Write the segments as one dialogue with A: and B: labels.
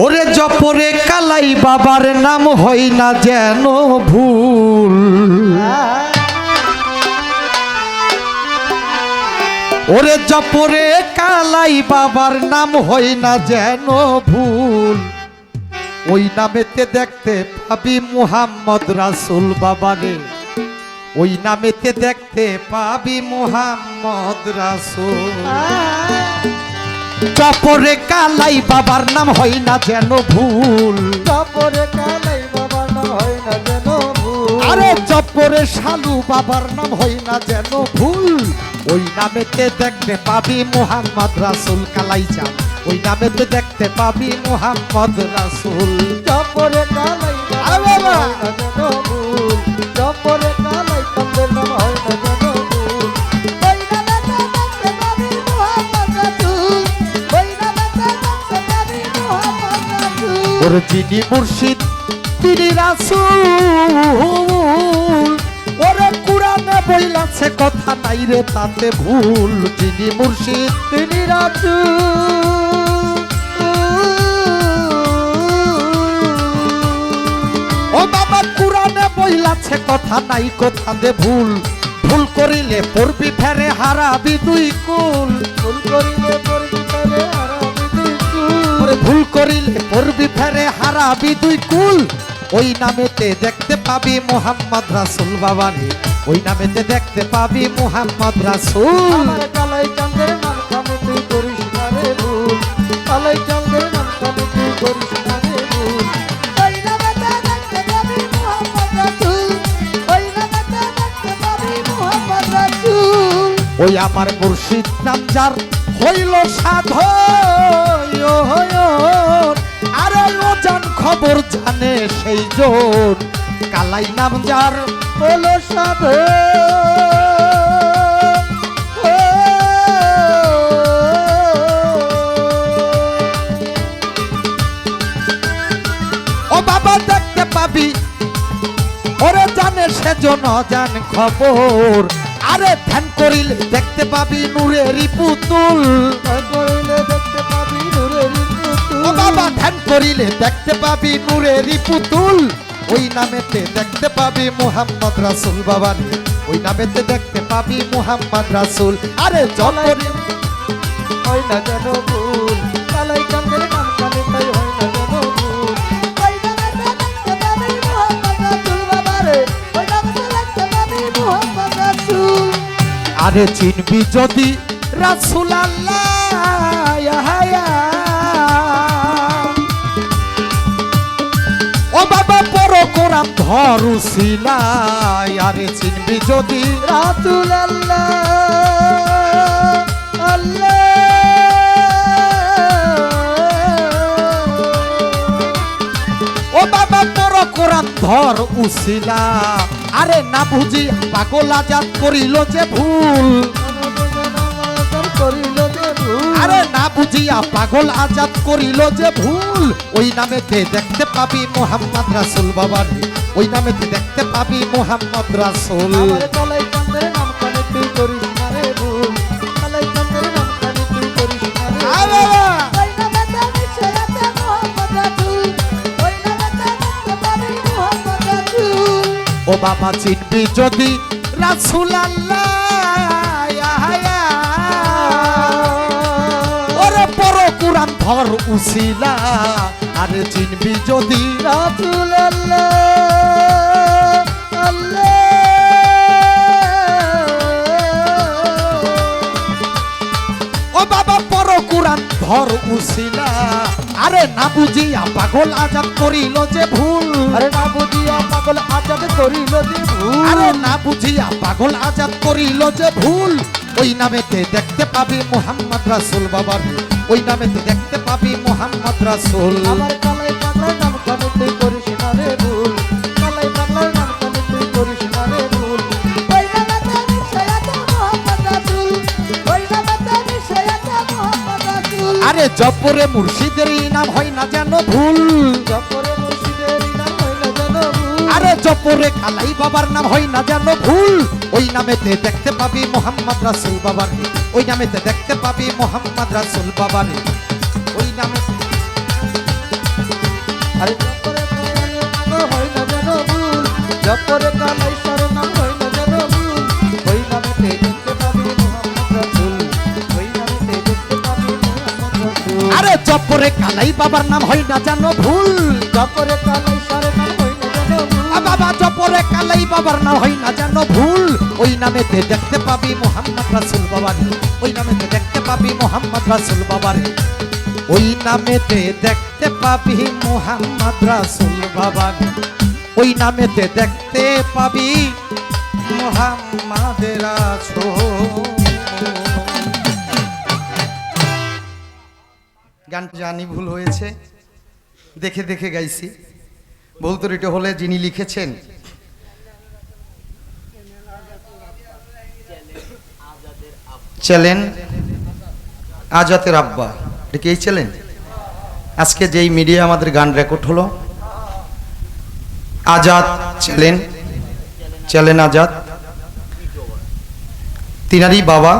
A: ওরে জপরে কালাই বাবার নাম হয় না যেন ভুল। ওরে জপরে কালাই বাবার নাম হয় না যেন ভুল। ওই নামেতে দেখতে পাবি মুহাম্মদ রাসুল বাবারে ওই নামেতে দেখতে পাবি মুহাম্মদ রাসুল। জপরে কালাই বাবার নাম হয় না যেন ভুল।
B: তারপরে কালাই বাবার নাম হয় না যেন ভুল।
A: আরে জপরে শালু বাবার নাম হয় না যেন ভুল। ওই নামেতে দেখতে পাবি মুহাম্মদ রাসুল কালাই চান ওই নামেতে দেখতে পাবি মুহাম্মদ রাসুল।
B: চপরে কালাই বাবার নাম
A: বাবা।
B: হয় না যেন
A: ওর যিনি মুর্শিদ, তিনি রাসুল। ওরে কুরানে বইলাছে, কথা নাই রে তাতে ভুল। যিনি মুর্শিদ,
B: তিনি রাসূল।
A: ও বাবা কুরানে বইলাছে, কথা নাই কথা দে ভুল। ভুল করিলে পড়বি ফেরে, হারাবি দুই কুল।
B: ভুল করিলে
A: ভুল করিলে পড়বি ফেরে হারাবি দুই কুল। ওই নামেতে দেখতে পাবি মোহাম্মদ রাসুল বাবারে ওই নামেতে দেখতে পাবি মোহাম্মদ রাসুল।
B: কালাই চাঁদের নাম কানে তুই করিস না রে ভুল। কালাই চাঁদের নাম কানে তুই করিস না রে ভুল। ওই নামেতে দেখতে পাবি মুহাম্মদ রাসূল। ওই নামেতে দেখতে পাবি মুহাম্মদ রাসূল।
A: ওই আমার মুর্শিদ নাম যার হইল সাধ আরে ও জান খবর জানে সেই জন কালাই নাম যার
B: বলো সাধু
A: ও বাবা দেখতে পাবি, ওরে জানে সেজন জান খবর। আরে ধ্যান করিলে দেখতে পাবি নূরেরই পুতুল। ধ্যান করিলে দেখতে পাবি নূরেরই পুতুল। ওই নামেতে দেখতে পাবি মোহাম্মদ রাসুল বাবা ওই নামেতে দেখতে পাবি মোহাম্মদ রাসুল। আরে জল
B: ওই না যেন
A: আরে চিনবি যদি? রাসুল ও বাবা, পর কোরআন ধরু আরে চিনবি যদি?
B: রাসূল আল্লাহ আল্লাহ।
A: ধর উসিলা আরে না বুঝি পাগল আজাদ করিল যে ভুল। আরে না বুঝিয়া পাগল আজাদ করিল যে ভুল। ওই নামেতে দেখতে পাবি মোহাম্মদ রাসুল বাবার। ওই নামেতে দেখতে পাবি মোহাম্মদ রাসুল।
B: চাঁদের নাম তুই করিস।
A: বাবা চিনবি যদি রাসুল। ওরে বড় কোরআন ধর উসিলা, আরে চিনবি যদি। ও বাবা বড় কোরআন ধর উসিলা আরে না বুঝিয়া পাগল আজাদ করিল যে ভুল।
B: আরে না বুঝিয়া পাগল আজাদ করিল যে ভুল।
A: আরে না বুঝিয়া পাগল আজাদ করিল যে ভুল। ওই নামেতে দেখতে পাবি মোহাম্মদ রাসুল বাবার ওই নামেতে দেখতে পাবি মোহাম্মদ রাসুল।
B: আমার কালাই পাগলার নাম তুই করিস।
A: আরে জপরে মুর্শিদের নাম হয় না যেন ভুল।
B: জপরে মুর্শিদের নাম হইল যেন ভুল।
A: আরে জপরে কালাই বাবার নাম হয় না যেন ভুল। ওই নামেতে দেখতে পাবি মোহাম্মদ রাসুল বাবার ওই নামেতে দেখতে পাবি মোহাম্মদ রাসুল বাবার ওই নামে
B: আরে জপরে নাম হয় না যেন ভুল। জপরে কালাইশ্বরের নাম রাসূল
A: আরে কালাই বাবার নাম হয় না জানো ভুল?
B: জপরে কালাইশ্বরের নাম হয় না যেন ভুল?
A: বাবা জপরে কালাই বাবার নাম হয় না জানো ভুল? ওই নামেতে দেখতে পাবি মোহাম্মদ রাসুল বাবারে। ওই নামেতে দেখতে পাবি মোহাম্মদ রাসুল বাবারে। ওই নামেতে দেখতে পাবি মোহাম্মদ রাসুল বাবারে। ওই নামেতে দেখতে পাবি মোহাম্মদ রাসুল গানটা জানি ভুল হয়েছে। দেখে দেখে গাইছি। ভুল ত্রুটি হলে যিনি লিখেছেন। চ্যালেন আজাতের আব্বা। এটা কি এই আজকে যেই মিডিয়া আমাদের গান রেকর্ড হলো। আজাদ চ্যালেন চ্যালেন আজাদ। তিনারই বাবা।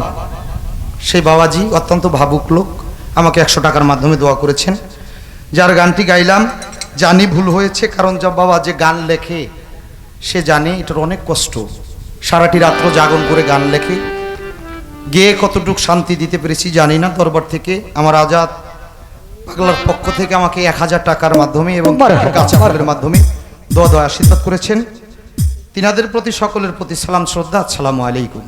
A: সেই বাবাজি অত্যন্ত ভাবুক লোক। আমাকে একশো টাকার মাধ্যমে দোয়া করেছেন। যার গানটি গাইলাম জানি ভুল হয়েছে কারণ যা বাবা যে গান লেখে সে জানে এটার অনেক কষ্ট। সারাটি রাত্র জাগরণ করে গান লেখে। গেয়ে কতটুক শান্তি দিতে পেরেছি জানি না দরবার থেকে। আমার আজাদ পাগলার পক্ষ থেকে আমাকে এক হাজার টাকার মাধ্যমে এবং কাঁচা ফলের মাধ্যমে দোয়া দোয়া আশীর্বাদ করেছেন। তিনাদের প্রতি সকলের প্রতি সালাম শ্রদ্ধা আসসালামু আলাইকুম।